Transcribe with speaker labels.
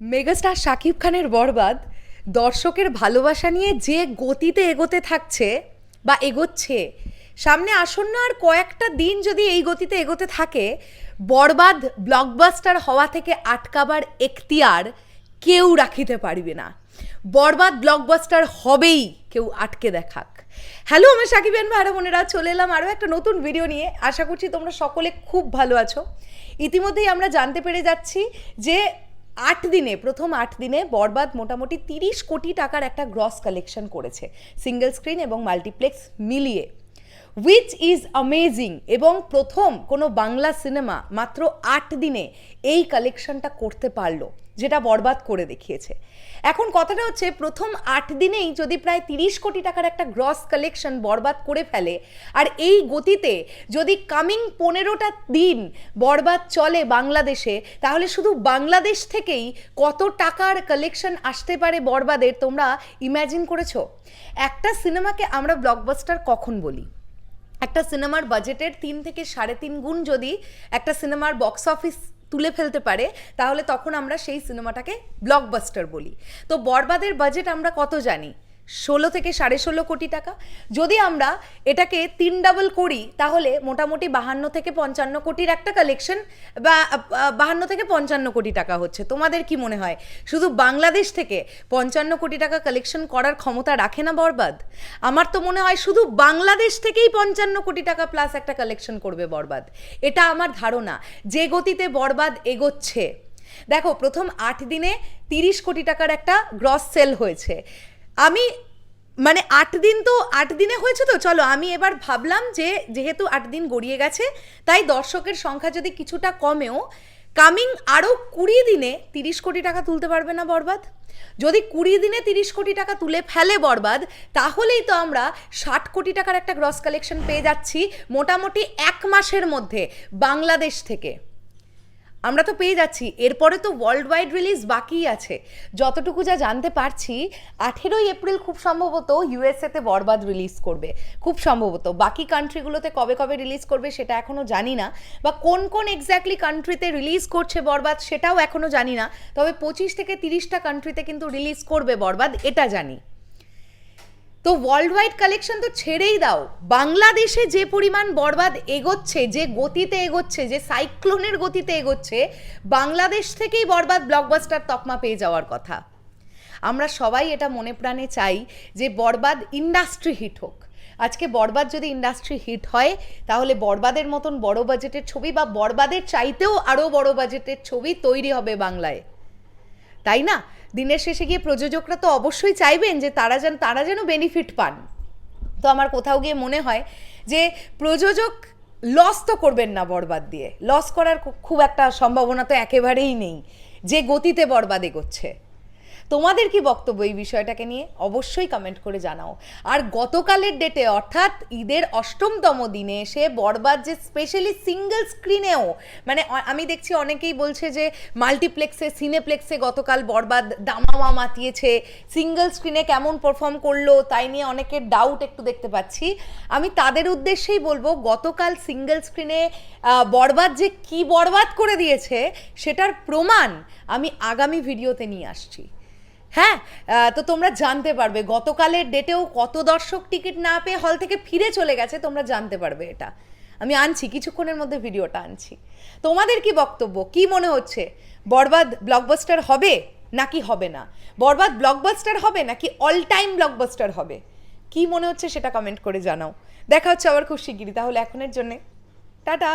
Speaker 1: Megastar Shakib খানের বরবাদ দর্শকের ভালোবাসা নিয়ে যে গতিতে এগোতে থাকছে বা এগোচ্ছে, সামনে আসন্ন আর কয়েকটা দিন যদি এই গতিতে এগোতে থাকে, বরবাদ ব্লকবাস্টার হওয়া থেকে আটকাবার এখতিয়ার কেউ রাখিতে পারবে না। বরবাদ ব্লকবাস্টার হবেই কেউ আটকে দেখাক। হ্যালো আমার সাকিব এন ভাইরা বোনেরা, চলে এলাম আরও একটা নতুন ভিডিও নিয়ে। আশা করছি তোমরা সকলে খুব ভালো আছো। ইতিমধ্যেই আমরা জানতে পেরে যাচ্ছি যে আট দিনে, প্রথম আট দিনে বরবাদ মোটামুটি তিরিশ কোটি টাকার একটা গ্রস কালেকশন করেছে। সিঙ্গেল স্ক্রিন এবং মাল্টিপ্লেক্স মিলিয়ে। উইচ ইজ অ্যামেজিং এবং প্রথম কোনো বাংলা সিনেমা মাত্র আট দিনে এই কালেকশনটা করতে পারল, যেটা বরবাদ করে দেখিয়েছে। এখন কথাটা হচ্ছে, প্রথম আট দিনেই যদি প্রায় তিরিশ কোটি টাকার একটা গ্রস কালেকশন বরবাদ করে ফেলে, আর এই গতিতে যদি কামিং পনেরোটা দিন বরবাদ চলে বাংলাদেশে, তাহলে শুধু বাংলাদেশ থেকেই কত টাকার কালেকশন আসতে পারে বরবাদের তোমরা ইম্যাজিন করেছ? একটা সিনেমাকে আমরা ব্লকবাস্টার কখন বলি? একটা সিনেমার বাজেটের তিন থেকে সাড়ে তিন গুণ যদি একটা সিনেমার বক্স অফিস তুলে ফেলতে পারে, তাহলে তখন আমরা সেই সিনেমাটাকে ব্লকবাস্টার বলি। তো বরবাদের বাজেট আমরা কত জানি? ষোলো থেকে সাড়ে ষোলো কোটি টাকা। যদি আমরা এটাকে তিন ডাবল করি, তাহলে মোটামুটি বাহান্ন থেকে পঞ্চান্ন কোটির একটা কালেকশন বা বাহান্ন থেকে পঞ্চান্ন কোটি টাকা হচ্ছে। তোমাদের কি মনে হয়? শুধু বাংলাদেশ থেকে পঞ্চান্ন কোটি টাকা কালেকশন করার ক্ষমতা রাখে না বরবাদ? আমার তো মনে হয় শুধু বাংলাদেশ থেকেই পঞ্চান্ন কোটি টাকা প্লাস একটা কালেকশন করবে বরবাদ। এটা আমার ধারণা। যে গতিতে বরবাদ এগোচ্ছে। দেখো, প্রথম আট দিনে তিরিশ কোটি টাকার একটা গ্রস সেল হয়েছে। আমি মানে আট দিন তো, আট দিনে হয়েছে তো, চলো আমি এবার ভাবলাম যে যেহেতু আট দিন গড়িয়ে গেছে, তাই দর্শকের সংখ্যা যদি কিছুটা কমেও, কামিং আরও কুড়ি দিনে তিরিশ কোটি টাকা তুলতে পারবে না বরবাদ? যদি কুড়ি দিনে তিরিশ কোটি টাকা তুলে ফেলে বরবাদ, তাহলেই তো আমরা ষাট কোটি টাকার একটা গ্রস কালেকশন পেয়ে যাচ্ছি মোটামুটি এক মাসের মধ্যে বাংলাদেশ থেকে। আমরা তো পেয়ে যাচ্ছি। এরপরে তো ওয়ার্ল্ড ওয়াইড রিলিজ বাকিই আছে। যতটুকু যা জানতে পারছি, আঠেরোই এপ্রিল খুব সম্ভবত ইউএসএতে বরবাদ রিলিজ করবে। খুব সম্ভবত। বাকি কান্ট্রিগুলোতে কবে কবে রিলিজ করবে সেটা এখনও জানি না। বা কোন কোন এক্স্যাক্টলি কান্ট্রিতে রিলিজ করছে বরবাদ সেটাও এখনও জানি না। তবে পঁচিশ থেকে তিরিশটা কান্ট্রিতে কিন্তু রিলিজ করবে বরবাদ, এটা জানি। তো ওয়ার্ল্ড ওয়াইড কালেকশন তো ছেড়েই দাও। বাংলাদেশে যে পরিমাণ বরবাদ এগোচ্ছে, যে গতিতে এগোচ্ছে, যে সাইক্লোনের গতিতে এগোচ্ছে, বাংলাদেশ থেকেই বরবাদ ব্লকবাস্টার তকমা পেয়ে যাওয়ার কথা। আমরা সবাই এটা মনে প্রাণে চাই যে বরবাদ ইন্ডাস্ট্রি হিট হোক। আজকে বরবাদ যদি ইন্ডাস্ট্রি হিট হয়, তাহলে বরবাদের মতন বড় বাজেটের ছবি বা বরবাদের চাইতেও আরও বড় বাজেটের ছবি তৈরি হবে বাংলায়। তাই না? দিনের শেষে গিয়ে প্রযোজকরা তো অবশ্যই চাইবেন যে তারা যেন তারা যেন বেনিফিট পান। তো আমার কোথাও গিয়ে মনে হয় যে প্রযোজক লস তো করবেন না বরবাদ দিয়ে। লস করার খুব একটা সম্ভাবনা তো একেবারেই নেই। যে গতিতে বরবাদ এগোচ্ছে। তোমাদের কি বক্তব্য এই বিষয়টাকে নিয়ে? অবশ্যই কমেন্ট করে জানাও। আর গতকালের ডেটে অর্থাৎ ঈদের অষ্টমতম দিনে এসে বরবাদ যে স্পেশালি সিঙ্গেল স্ক্রিনেও মানে আমি দেখছি অনেকেই বলছে যে মাল্টিপ্লেক্সে সিনেপ্লেক্সে গতকাল বরবাদ দামামা মাতিয়েছে। সিঙ্গেল স্ক্রিনে কেমন পারফর্ম করল, তাই নিয়ে অনেকের ডাউট একটু দেখতে পাচ্ছি। আমি তাদের উদ্দেশ্যেই বলব, গতকাল সিঙ্গেল স্ক্রিনে বরবাদ যে কি বরবাদ করে দিয়েছে, সেটার প্রমাণ আমি আগামী ভিডিওতে নিয়ে আসছি। হ্যাঁ তো তোমরা জানতে পারবে, গতকালের ডেটেও কত দর্শক টিকিট না পেয়ে হল থেকে ফিরে চলে গেছে, তোমরা জানতে পারবে এটা। আমি আনছি, কিছুক্ষণের মধ্যে ভিডিওটা আনছি। তোমাদের কি বক্তব্য? কি মনে হচ্ছে? বরবাদ ব্লকবাস্টার হবে নাকি হবে না? বরবাদ ব্লকবাস্টার হবে নাকি অল টাইম ব্লকবাস্টার হবে? কি মনে হচ্ছে সেটা কমেন্ট করে জানাও। দেখা হচ্ছে আবার খুব শিগগিরি তাহলে এখনের জন্যে। টাটা!